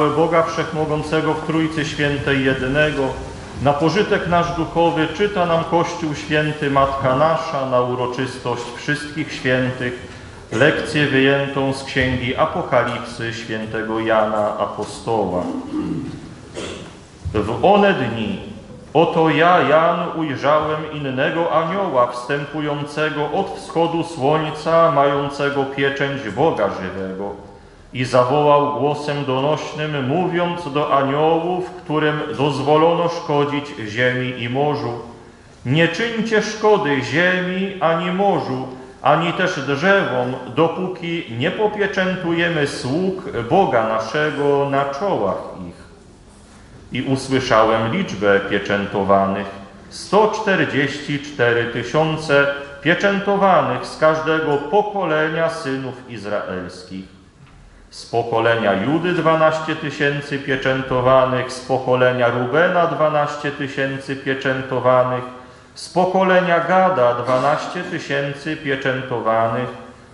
chwałę Boga Wszechmogącego w Trójcy Świętej Jedynego, na pożytek nasz duchowy czyta nam Kościół Święty Matka Nasza na uroczystość wszystkich świętych, lekcję wyjętą z Księgi Apokalipsy świętego Jana Apostoła. W one dni oto ja, Jan, ujrzałem innego anioła wstępującego od wschodu słońca, mającego pieczęć Boga żywego. I zawołał głosem donośnym, mówiąc do aniołów, którym dozwolono szkodzić ziemi i morzu. Nie czyńcie szkody ziemi ani morzu, ani też drzewom, dopóki nie popieczętujemy sług Boga naszego na czołach ich. I usłyszałem liczbę pieczętowanych. 144 tysiące pieczętowanych z każdego pokolenia synów izraelskich. Z pokolenia Judy 12 tysięcy pieczętowanych, z pokolenia Rubena 12 tysięcy pieczętowanych, z pokolenia Gada 12 tysięcy pieczętowanych,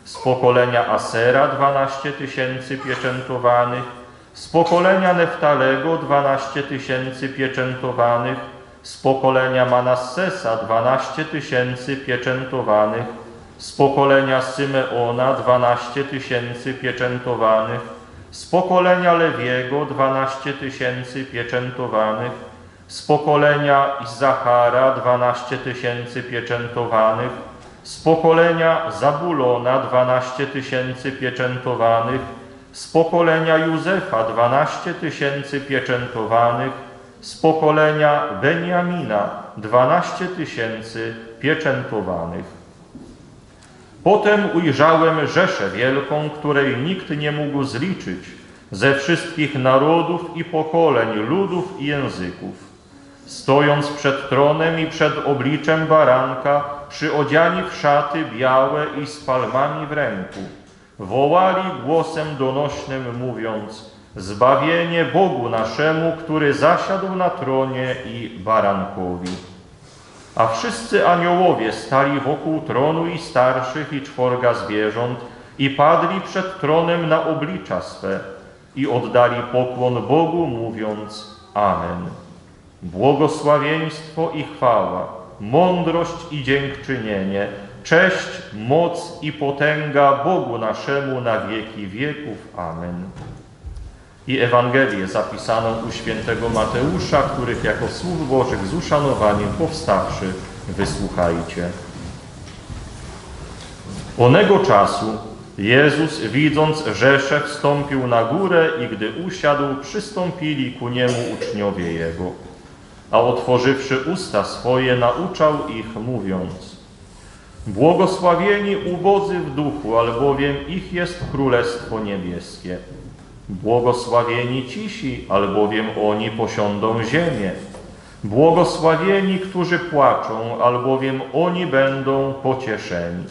z pokolenia Asera 12 tysięcy pieczętowanych, z pokolenia Neftalego 12 tysięcy pieczętowanych, z pokolenia Manassesa 12 tysięcy pieczętowanych, z pokolenia Symeona 12 tysięcy pieczętowanych, z pokolenia Lewiego 12 tysięcy pieczętowanych, z pokolenia Izachara 12 tysięcy pieczętowanych, z pokolenia Zabulona 12 tysięcy pieczętowanych, z pokolenia Józefa 12 tysięcy pieczętowanych, z pokolenia Beniamina 12 tysięcy pieczętowanych. Potem ujrzałem rzeszę wielką, której nikt nie mógł zliczyć, ze wszystkich narodów i pokoleń, ludów i języków. Stojąc przed tronem i przed obliczem baranka, przyodziani w szaty białe i z palmami w ręku, wołali głosem donośnym, mówiąc: Zbawienie Bogu naszemu, który zasiadł na tronie i barankowi. A wszyscy aniołowie stali wokół tronu i starszych i czworga zwierząt i padli przed tronem na oblicza swe i oddali pokłon Bogu, mówiąc Amen. Błogosławieństwo i chwała, mądrość i dziękczynienie, cześć, moc i potęga Bogu naszemu na wieki wieków. Amen. I Ewangelię zapisaną u świętego Mateusza, których jako słów Bożych z uszanowaniem powstawszy wysłuchajcie. Onego czasu Jezus, widząc rzeszę, wstąpił na górę i gdy usiadł, przystąpili ku niemu uczniowie Jego. A otworzywszy usta swoje, nauczał ich, mówiąc Błogosławieni ubodzy w duchu, albowiem ich jest Królestwo Niebieskie. Błogosławieni cisi, albowiem oni posiądą ziemię. Błogosławieni, którzy płaczą, albowiem oni będą pocieszeni.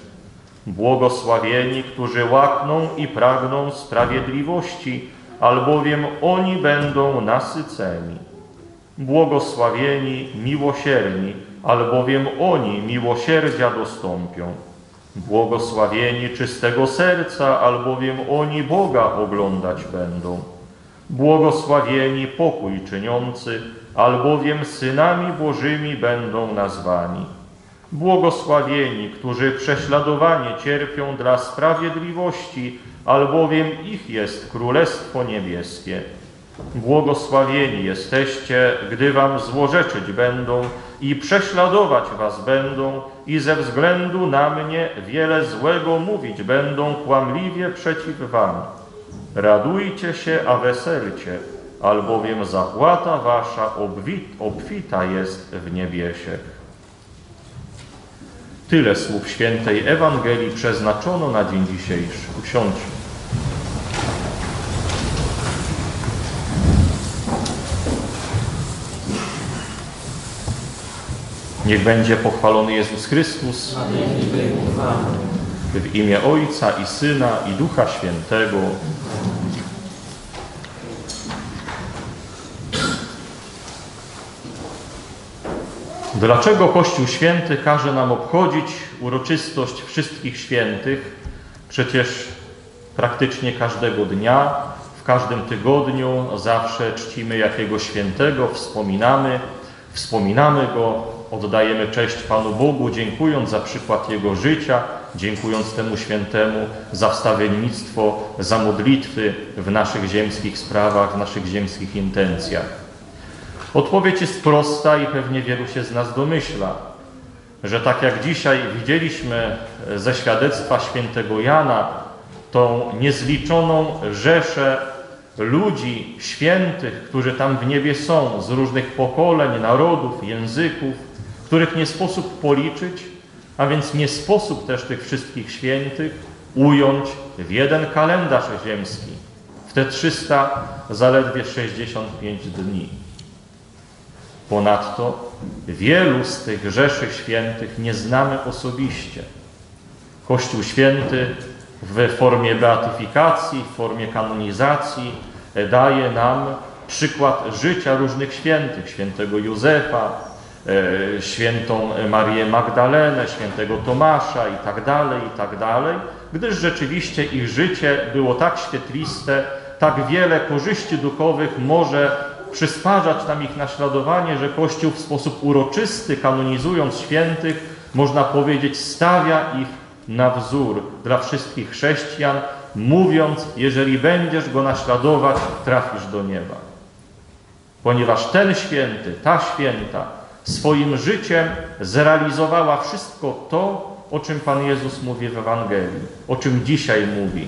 Błogosławieni, którzy łakną i pragną sprawiedliwości, albowiem oni będą nasyceni. Błogosławieni miłosierni, albowiem oni miłosierdzia dostąpią. Błogosławieni czystego serca, albowiem oni Boga oglądać będą. Błogosławieni pokój czyniący, albowiem synami Bożymi będą nazwani. Błogosławieni, którzy prześladowanie cierpią dla sprawiedliwości, albowiem ich jest Królestwo Niebieskie. Błogosławieni jesteście, gdy wam złorzeczyć będą i prześladować was będą i ze względu na mnie wiele złego mówić będą kłamliwie przeciw wam. Radujcie się, a weselcie, albowiem zapłata wasza obwit, obfita jest w niebiesiech. Tyle słów świętej Ewangelii przeznaczono na dzień dzisiejszy. Usiądźmy. Niech będzie pochwalony Jezus Chrystus w imię Ojca i Syna i Ducha Świętego. Dlaczego Kościół Święty każe nam obchodzić uroczystość wszystkich świętych? Przecież praktycznie każdego dnia, w każdym tygodniu zawsze czcimy jakiegoś świętego, wspominamy, wspominamy go, oddajemy cześć Panu Bogu, dziękując za przykład Jego życia, dziękując temu świętemu za wstawiennictwo, za modlitwy w naszych ziemskich sprawach, w naszych ziemskich intencjach. Odpowiedź jest prosta i pewnie wielu się z nas domyśla, że tak jak dzisiaj widzieliśmy ze świadectwa świętego Jana, tą niezliczoną rzeszę ludzi świętych, którzy tam w niebie są, z różnych pokoleń, narodów, języków, których nie sposób policzyć, a więc nie sposób też tych wszystkich świętych ująć w jeden kalendarz ziemski, w te 300 zaledwie 65 dni. Ponadto wielu z tych rzeszy świętych nie znamy osobiście. Kościół święty w formie beatyfikacji, w formie kanonizacji daje nam przykład życia różnych świętych, świętego Józefa, świętą Marię Magdalenę, świętego Tomasza i tak dalej, i tak dalej, gdyż rzeczywiście ich życie było tak świetliste, tak wiele korzyści duchowych może przysparzać nam ich naśladowanie, że Kościół w sposób uroczysty, kanonizując świętych, można powiedzieć, stawia ich na wzór dla wszystkich chrześcijan, mówiąc, jeżeli będziesz go naśladować, trafisz do nieba. Ponieważ ten święty, ta święta swoim życiem zrealizowała wszystko to, o czym Pan Jezus mówi w Ewangelii, o czym dzisiaj mówi.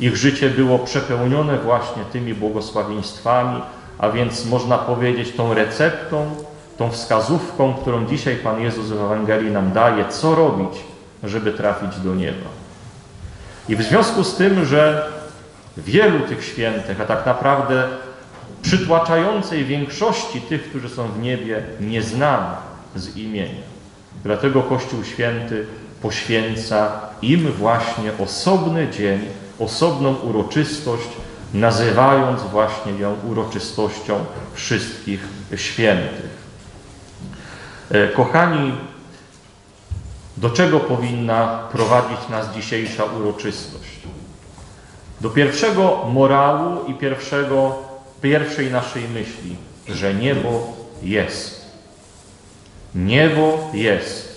Ich życie było przepełnione właśnie tymi błogosławieństwami, a więc można powiedzieć tą receptą, tą wskazówką, którą dzisiaj Pan Jezus w Ewangelii nam daje, co robić, żeby trafić do nieba. I w związku z tym, że wielu tych świętych, a tak naprawdę przytłaczającej większości tych, którzy są w niebie, nie znamy z imienia. Dlatego Kościół Święty poświęca im właśnie osobny dzień, osobną uroczystość, nazywając właśnie ją uroczystością wszystkich świętych. E, Kochani, do czego powinna prowadzić nas dzisiejsza uroczystość? Do pierwszego morału i pierwszego, pierwszej naszej myśli, że niebo jest. Niebo jest.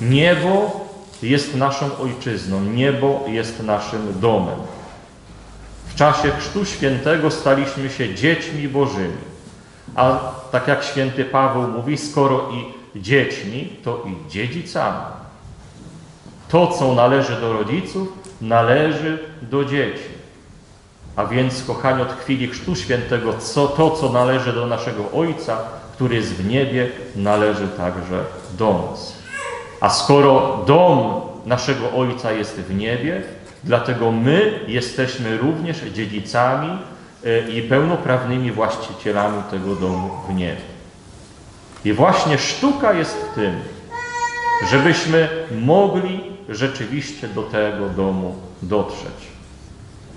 Niebo jest naszą ojczyzną, niebo jest naszym domem. W czasie Chrztu Świętego staliśmy się dziećmi Bożymi. A tak jak święty Paweł mówi, skoro i dziećmi, to i dziedzicami. To, co należy do rodziców, należy do dzieci. A więc, kochani, od chwili Chrztu Świętego, co, to, co należy do naszego Ojca, który jest w niebie, należy także do nas. A skoro dom naszego Ojca jest w niebie, dlatego my jesteśmy również dziedzicami e, i pełnoprawnymi właścicielami tego domu w niebie. I właśnie sztuka jest w tym, żebyśmy mogli rzeczywiście do tego domu dotrzeć.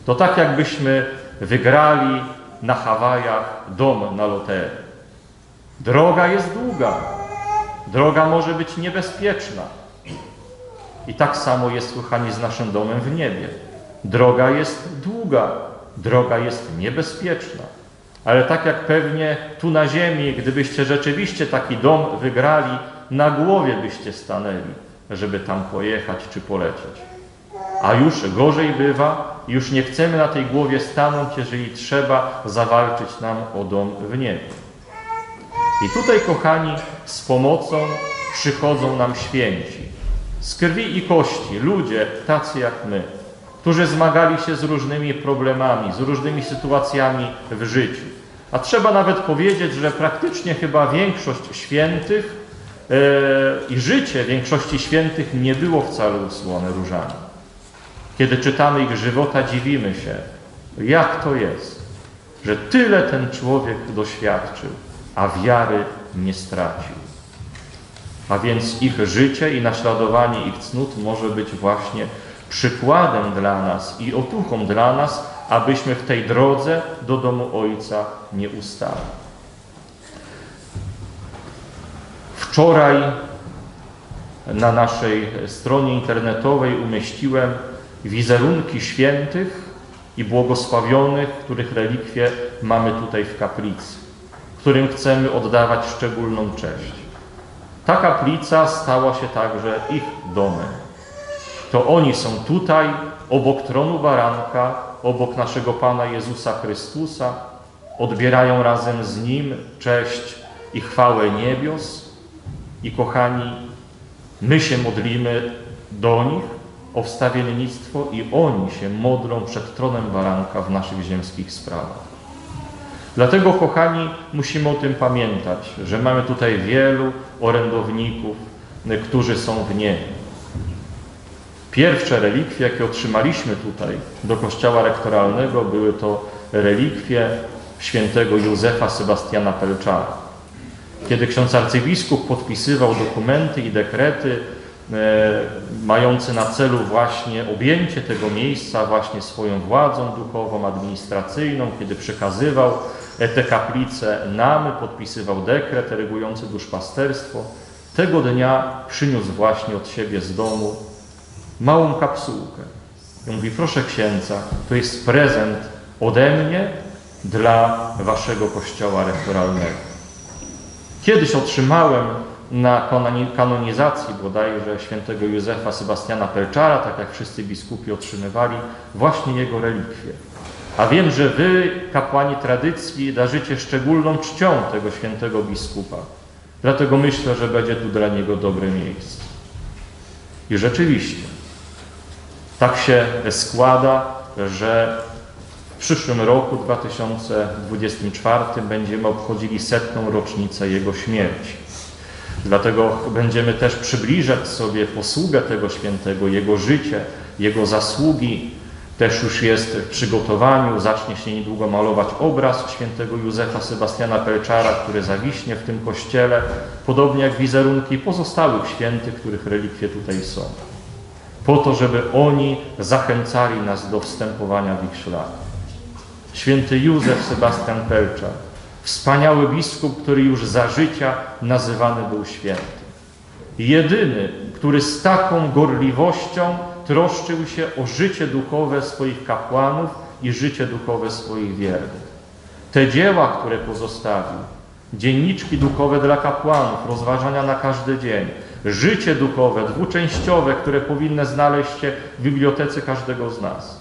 To tak jakbyśmy wygrali na Hawajach dom na loterii. Droga jest długa, droga może być niebezpieczna. I tak samo jest, kochani, z naszym domem w niebie. Droga jest długa, droga jest niebezpieczna. Ale tak jak pewnie tu na ziemi, gdybyście rzeczywiście taki dom wygrali, na głowie byście stanęli, żeby tam pojechać czy polecieć. A już gorzej bywa, już nie chcemy na tej głowie stanąć, jeżeli trzeba zawalczyć nam o dom w niebie. I tutaj, kochani, z pomocą przychodzą nam święci. Z krwi i kości, ludzie tacy jak my, którzy zmagali się z różnymi problemami, z różnymi sytuacjami w życiu. A trzeba nawet powiedzieć, że praktycznie chyba większość świętych e, i życie większości świętych nie było wcale usłone różami. Kiedy czytamy ich żywota, dziwimy się, jak to jest, że tyle ten człowiek doświadczył, a wiary nie stracił. A więc ich życie i naśladowanie ich cnót może być właśnie przykładem dla nas i otuchą dla nas, abyśmy w tej drodze do domu Ojca nie ustali. Wczoraj na naszej stronie internetowej umieściłem wizerunki świętych i błogosławionych, których relikwie mamy tutaj w kaplicy, którym chcemy oddawać szczególną cześć. Ta kaplica stała się także ich domem. To oni są tutaj, obok tronu baranka, obok naszego Pana Jezusa Chrystusa, odbierają razem z Nim cześć i chwałę niebios. I kochani, my się modlimy do nich o wstawiennictwo i oni się modlą przed tronem baranka w naszych ziemskich sprawach. Dlatego, kochani, musimy o tym pamiętać, że mamy tutaj wielu orędowników, którzy są w niebie. Pierwsze relikwie, jakie otrzymaliśmy tutaj do kościoła rektoralnego, były to relikwie świętego Józefa Sebastiana Pelczara. Kiedy ksiądz arcybiskup podpisywał dokumenty i dekrety e, mające na celu właśnie objęcie tego miejsca właśnie swoją władzą duchową, administracyjną, kiedy przekazywał te kaplice nam, podpisywał dekret regujący duszpasterstwo, tego dnia przyniósł właśnie od siebie z domu małą kapsułkę. I mówi, proszę księdza, to jest prezent ode mnie dla waszego kościoła rektoralnego. Kiedyś otrzymałem na kanonizacji bodajże świętego Józefa Sebastiana Pelczara, tak jak wszyscy biskupi otrzymywali, właśnie jego relikwie. A wiem, że wy, kapłani tradycji, darzycie szczególną czcią tego świętego biskupa. Dlatego myślę, że będzie tu dla niego dobre miejsce. I rzeczywiście, tak się składa, że w przyszłym roku, 2024, będziemy obchodzili setną rocznicę Jego śmierci. Dlatego będziemy też przybliżać sobie posługę tego świętego, Jego życie, Jego zasługi. Też już jest w przygotowaniu, zacznie się niedługo malować obraz świętego Józefa Sebastiana Pelczara, który zawiśnie w tym kościele, podobnie jak wizerunki pozostałych świętych, których relikwie tutaj są. Po to, żeby oni zachęcali nas do wstępowania w ich ślady święty Józef Sebastian Pelczar, wspaniały biskup, który już za życia nazywany był święty. Jedyny, który z taką gorliwością troszczył się o życie duchowe swoich kapłanów i życie duchowe swoich wiernych. Te dzieła, które pozostawił, dzienniczki duchowe dla kapłanów, rozważania na każdy dzień, życie duchowe, dwuczęściowe, które powinny znaleźć się w bibliotece każdego z nas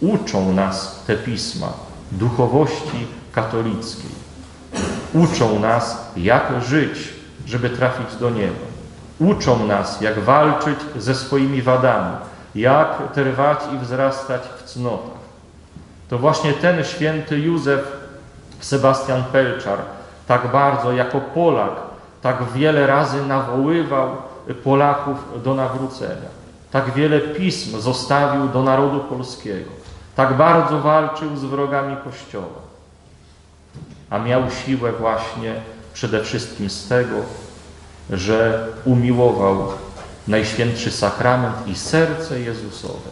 Uczą nas te pisma duchowości katolickiej. Uczą nas, jak żyć, żeby trafić do nieba. Uczą nas, jak walczyć ze swoimi wadami, jak trwać i wzrastać w cnotach. To właśnie ten święty Józef Sebastian Pelczar tak bardzo jako Polak, tak wiele razy nawoływał Polaków do nawrócenia. Tak wiele pism zostawił do narodu polskiego tak bardzo walczył z wrogami Kościoła, a miał siłę właśnie przede wszystkim z tego, że umiłował Najświętszy Sakrament i serce Jezusowe.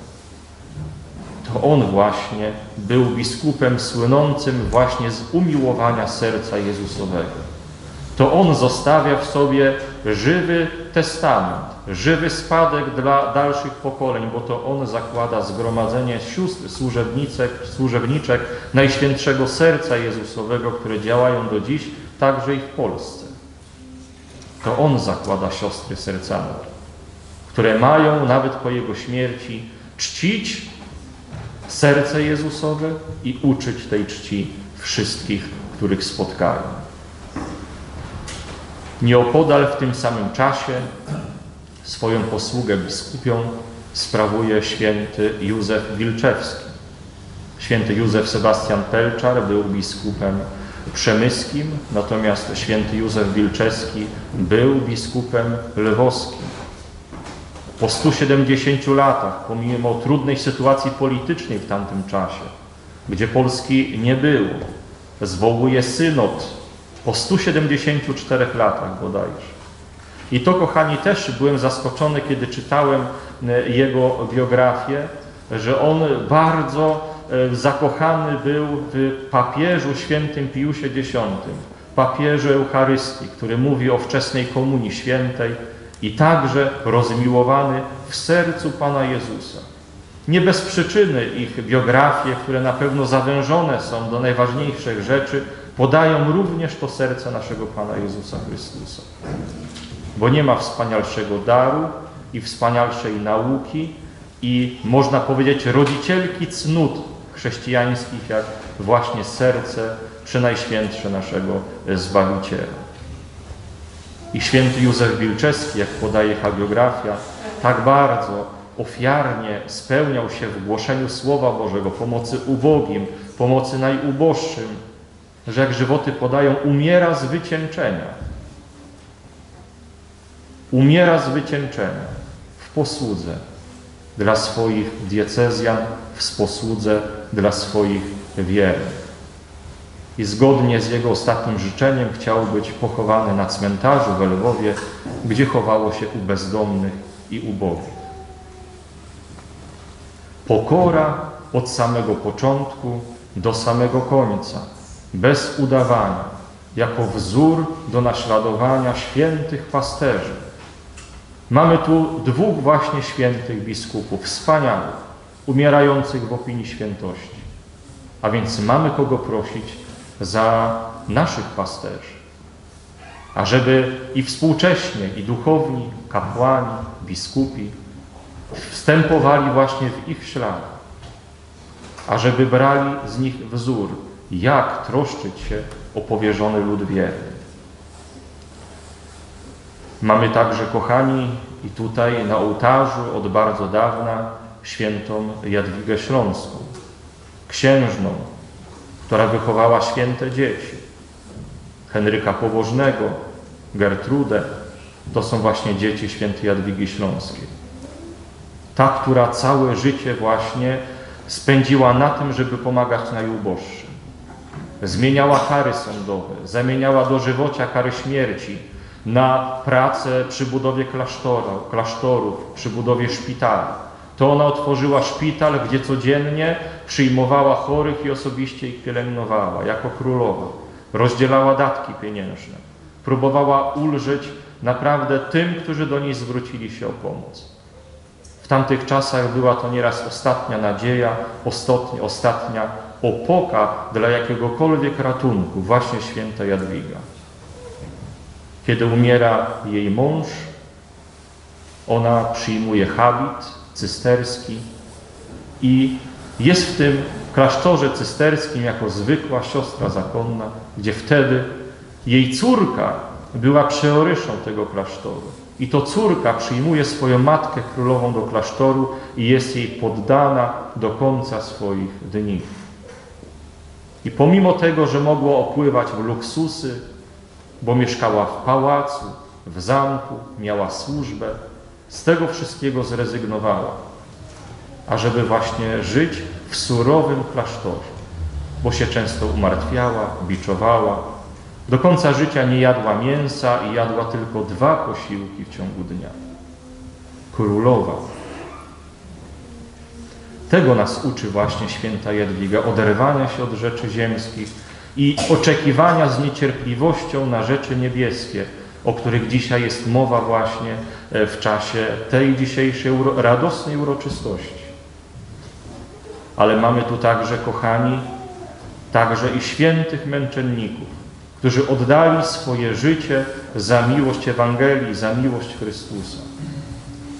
To On właśnie był biskupem słynącym właśnie z umiłowania serca Jezusowego. To On zostawia w sobie żywy testament, żywy spadek dla dalszych pokoleń, bo to On zakłada zgromadzenie sióstr służebniczek, służebniczek Najświętszego Serca Jezusowego, które działają do dziś, także i w Polsce. To On zakłada siostry sercami, które mają nawet po Jego śmierci czcić serce Jezusowe i uczyć tej czci wszystkich, których spotkają. Nieopodal w tym samym czasie swoją posługę biskupią sprawuje święty Józef Wilczewski. Święty Józef Sebastian Pelczar był biskupem przemyskim, natomiast święty Józef Wilczewski był biskupem lwowskim. Po 170 latach, pomimo trudnej sytuacji politycznej w tamtym czasie, gdzie Polski nie było, zwołuje synod po 174 latach bodajże. I to, kochani, też byłem zaskoczony, kiedy czytałem e, jego biografię, że on bardzo e, zakochany był w papieżu świętym Piusie X, papieżu Eucharystii, który mówi o wczesnej komunii świętej i także rozmiłowany w sercu Pana Jezusa. Nie bez przyczyny ich biografie, które na pewno zawężone są do najważniejszych rzeczy, podają również to serce naszego Pana Jezusa Chrystusa. Bo nie ma wspanialszego daru i wspanialszej nauki i można powiedzieć rodzicielki cnót chrześcijańskich, jak właśnie serce przynajświętsze naszego Zbawiciela. I święty Józef Wilczewski, jak podaje hagiografia, tak bardzo ofiarnie spełniał się w głoszeniu Słowa Bożego, pomocy ubogim, pomocy najuboższym, że jak żywoty podają, umiera z wycieńczenia. Umiera z wycieńczenia w posłudze dla swoich diecezjan, w posłudze dla swoich wiernych. I zgodnie z jego ostatnim życzeniem chciał być pochowany na cmentarzu w Lwowie, gdzie chowało się u bezdomnych i ubogich. Pokora od samego początku do samego końca, bez udawania, jako wzór do naśladowania świętych pasterzy. Mamy tu dwóch właśnie świętych biskupów, wspaniałych, umierających w opinii świętości. A więc mamy kogo prosić za naszych pasterzy. Ażeby i współcześnie, i duchowni, kapłani, biskupi wstępowali właśnie w ich ślad, ażeby brali z nich wzór, jak troszczyć się o powierzony lud wierny. Mamy także, kochani, i tutaj na ołtarzu od bardzo dawna świętą Jadwigę Śląską, księżną, która wychowała święte dzieci. Henryka Pobożnego, Gertrudę, to są właśnie dzieci świętej Jadwigi Śląskiej. Ta, która całe życie właśnie spędziła na tym, żeby pomagać najuboższym. Zmieniała kary sądowe, zamieniała do żywocia kary śmierci na pracę przy budowie klasztora, klasztorów, przy budowie szpitala. To ona otworzyła szpital, gdzie codziennie przyjmowała chorych i osobiście ich pielęgnowała, jako królowa. Rozdzielała datki pieniężne. Próbowała ulżyć naprawdę tym, którzy do niej zwrócili się o pomoc. W tamtych czasach była to nieraz ostatnia nadzieja, ostatnia, ostatnia opoka dla jakiegokolwiek ratunku, właśnie święta Jadwiga. Kiedy umiera jej mąż, ona przyjmuje habit cysterski i jest w tym klasztorze cysterskim jako zwykła siostra zakonna, gdzie wtedy jej córka była przeoryszą tego klasztoru. I to córka przyjmuje swoją matkę królową do klasztoru i jest jej poddana do końca swoich dni. I pomimo tego, że mogła opływać w luksusy, bo mieszkała w pałacu, w zamku, miała służbę, z tego wszystkiego zrezygnowała, ażeby właśnie żyć w surowym klasztorze, bo się często umartwiała, biczowała, do końca życia nie jadła mięsa i jadła tylko dwa posiłki w ciągu dnia. Królowa. Tego nas uczy właśnie święta Jadwiga, oderwania się od rzeczy ziemskich i oczekiwania z niecierpliwością na rzeczy niebieskie, o których dzisiaj jest mowa właśnie e, w czasie tej dzisiejszej radosnej uroczystości. Ale mamy tu także, kochani, także i świętych męczenników, którzy oddali swoje życie za miłość Ewangelii, za miłość Chrystusa.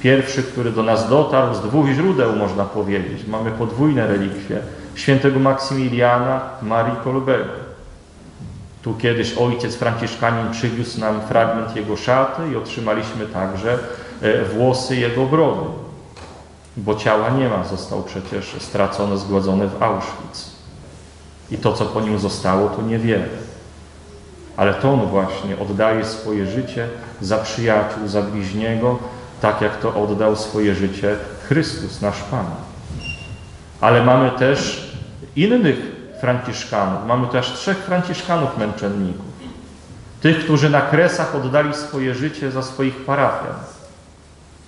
Pierwszy, który do nas dotarł z dwóch źródeł, można powiedzieć. Mamy podwójne relikwie świętego Maksymiliana Marii Kolbego. Tu kiedyś ojciec Franciszkanin przywiózł nam fragment jego szaty i otrzymaliśmy także e, włosy jego brody, bo ciała nie ma, został przecież stracony, zgładzony w Auschwitz. I to, co po nim zostało, to niewiele ale to on właśnie oddaje swoje życie za przyjaciół, za bliźniego, tak jak to oddał swoje życie Chrystus, nasz Pan. Ale mamy też innych Franciszkanów, mamy też trzech Franciszkanów męczenników. Tych, którzy na kresach oddali swoje życie za swoich parafian.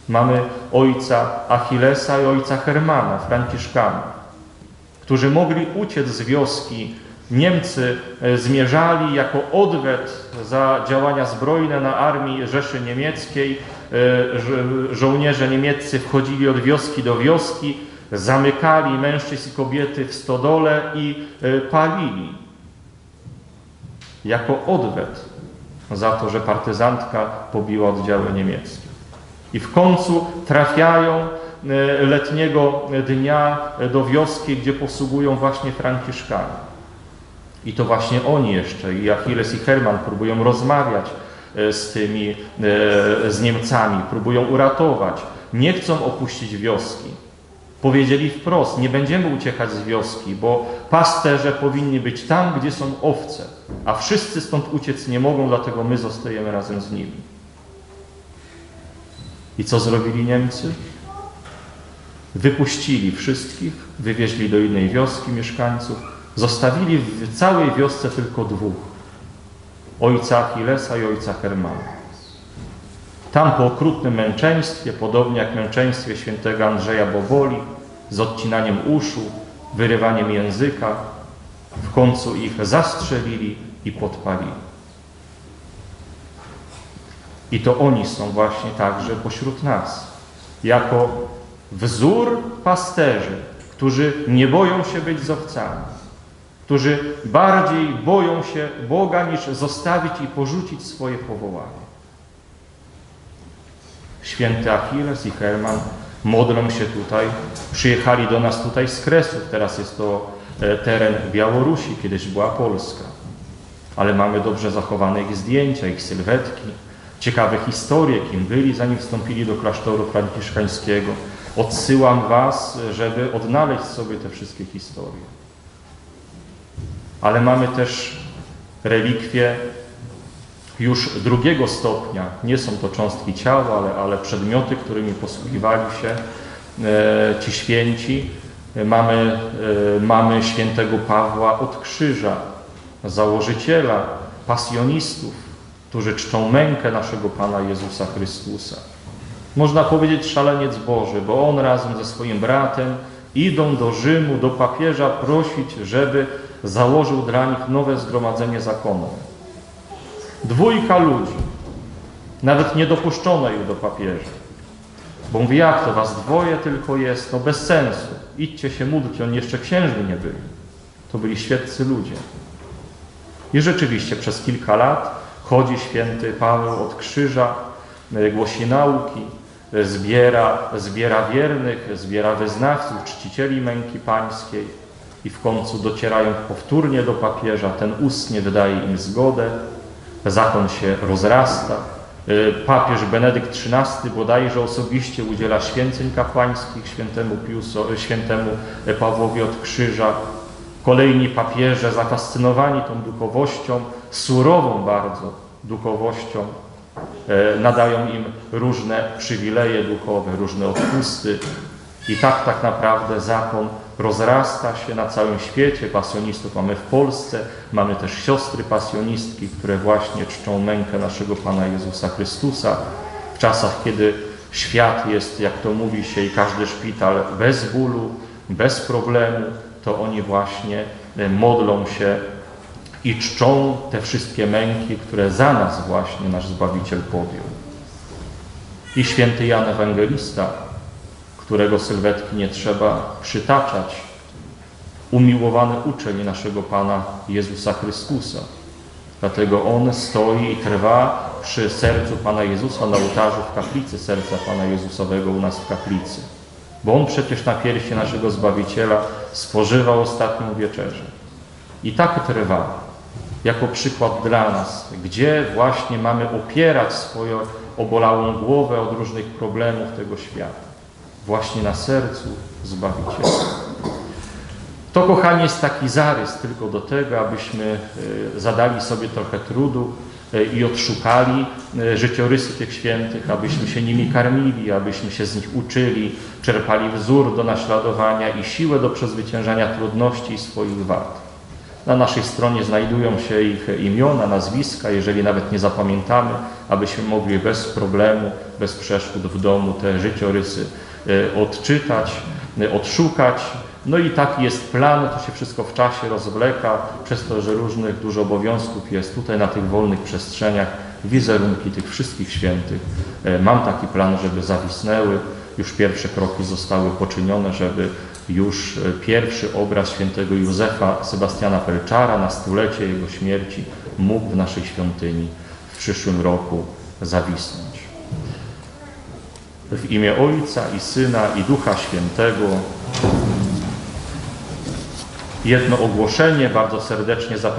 Mamy ojca Achillesa i ojca Hermana, Franciszkanów, którzy mogli uciec z wioski Niemcy e, zmierzali jako odwet za działania zbrojne na armii Rzeszy Niemieckiej. E, żołnierze niemieccy wchodzili od wioski do wioski, zamykali mężczyzn i kobiety w stodole i e, palili. Jako odwet za to, że partyzantka pobiła oddziały niemieckie. I w końcu trafiają e, letniego dnia do wioski, gdzie posługują właśnie Franciszkanie. I to właśnie oni jeszcze, i Achilles i Herman próbują rozmawiać z tymi, e, z Niemcami, próbują uratować. Nie chcą opuścić wioski. Powiedzieli wprost, nie będziemy uciekać z wioski, bo pasterze powinni być tam, gdzie są owce, a wszyscy stąd uciec nie mogą, dlatego my zostajemy razem z nimi. I co zrobili Niemcy? Wypuścili wszystkich, wywieźli do innej wioski mieszkańców, zostawili w całej wiosce tylko dwóch. Ojca Achillesa i ojca Hermana. Tam po okrutnym męczeństwie, podobnie jak męczeństwie świętego Andrzeja Boboli, z odcinaniem uszu, wyrywaniem języka, w końcu ich zastrzelili i podpalili. I to oni są właśnie także pośród nas, jako wzór pasterzy, którzy nie boją się być z owcami, którzy bardziej boją się Boga niż zostawić i porzucić swoje powołanie. Święty Achilles i Herman modlą się tutaj, przyjechali do nas tutaj z Kresów, teraz jest to e, teren Białorusi, kiedyś była Polska. Ale mamy dobrze zachowane ich zdjęcia, ich sylwetki, ciekawe historie, kim byli, zanim wstąpili do klasztoru franciszkańskiego. Odsyłam Was, żeby odnaleźć sobie te wszystkie historie. Ale mamy też relikwie już drugiego stopnia. Nie są to cząstki ciała, ale, ale przedmioty, którymi posługiwali się e, ci święci. Mamy, e, mamy świętego Pawła od krzyża, założyciela, pasjonistów, którzy czczą mękę naszego Pana Jezusa Chrystusa. Można powiedzieć szaleniec Boży, bo on razem ze swoim bratem idą do Rzymu, do papieża prosić, żeby założył dla nich nowe zgromadzenie zakonne. Dwójka ludzi, nawet nie dopuszczono ich do papieża. Bo mówi, jak to was dwoje tylko jest, no bez sensu. Idźcie się módlcie, oni jeszcze księżni nie byli. To byli świeccy ludzie. I rzeczywiście przez kilka lat chodzi święty Paweł od krzyża, e, głosi nauki, zbiera, zbiera wiernych, zbiera wyznawców, czcicieli męki pańskiej i w końcu docierają powtórnie do papieża, ten ustnie wydaje im zgodę, zakon się rozrasta. Y, papież Benedykt XIII bodajże osobiście udziela święceń kapłańskich świętemu, Piuso, y, świętemu Pawłowi od Krzyża. Kolejni papieże zafascynowani tą duchowością, surową bardzo duchowością, nadają im różne przywileje duchowe, różne odpusty. I tak tak naprawdę zakon rozrasta się na całym świecie. Pasjonistów mamy w Polsce, mamy też siostry pasjonistki, które właśnie czczą mękę naszego Pana Jezusa Chrystusa. W czasach, kiedy świat jest, jak to mówi się, i każdy szpital bez bólu, bez problemu, to oni właśnie e, modlą się i czczą te wszystkie męki, które za nas właśnie nasz Zbawiciel podjął. I święty Jan Ewangelista którego sylwetki nie trzeba przytaczać, umiłowany uczeń naszego Pana Jezusa Chrystusa. Dlatego On stoi i trwa przy sercu Pana Jezusa na ołtarzu w kaplicy serca Pana Jezusowego u nas w kaplicy. Bo On przecież na piersi naszego Zbawiciela spożywał ostatnią wieczerzę. I tak trwa, jako przykład dla nas, gdzie właśnie mamy opierać swoją obolałą głowę od różnych problemów tego świata właśnie na sercu Zbawiciela. To, kochanie, jest taki zarys tylko do tego, abyśmy e, zadali sobie trochę trudu e, i odszukali e, życiorysy tych świętych, abyśmy się nimi karmili, abyśmy się z nich uczyli, czerpali wzór do naśladowania i siłę do przezwyciężania trudności i swoich wad. Na naszej stronie znajdują się ich imiona, nazwiska, jeżeli nawet nie zapamiętamy, abyśmy mogli bez problemu, bez przeszkód w domu te życiorysy E, odczytać, e, odszukać. No i taki jest plan, to się wszystko w czasie rozwleka, przez to, że różnych dużo obowiązków jest tutaj na tych wolnych przestrzeniach, wizerunki tych wszystkich świętych. E, mam taki plan, żeby zawisnęły już pierwsze kroki zostały poczynione, żeby już e, pierwszy obraz świętego Józefa Sebastiana Pelczara na stulecie jego śmierci mógł w naszej świątyni w przyszłym roku zawisnąć. W imię Ojca i Syna i Ducha Świętego jedno ogłoszenie bardzo serdecznie zapraszam.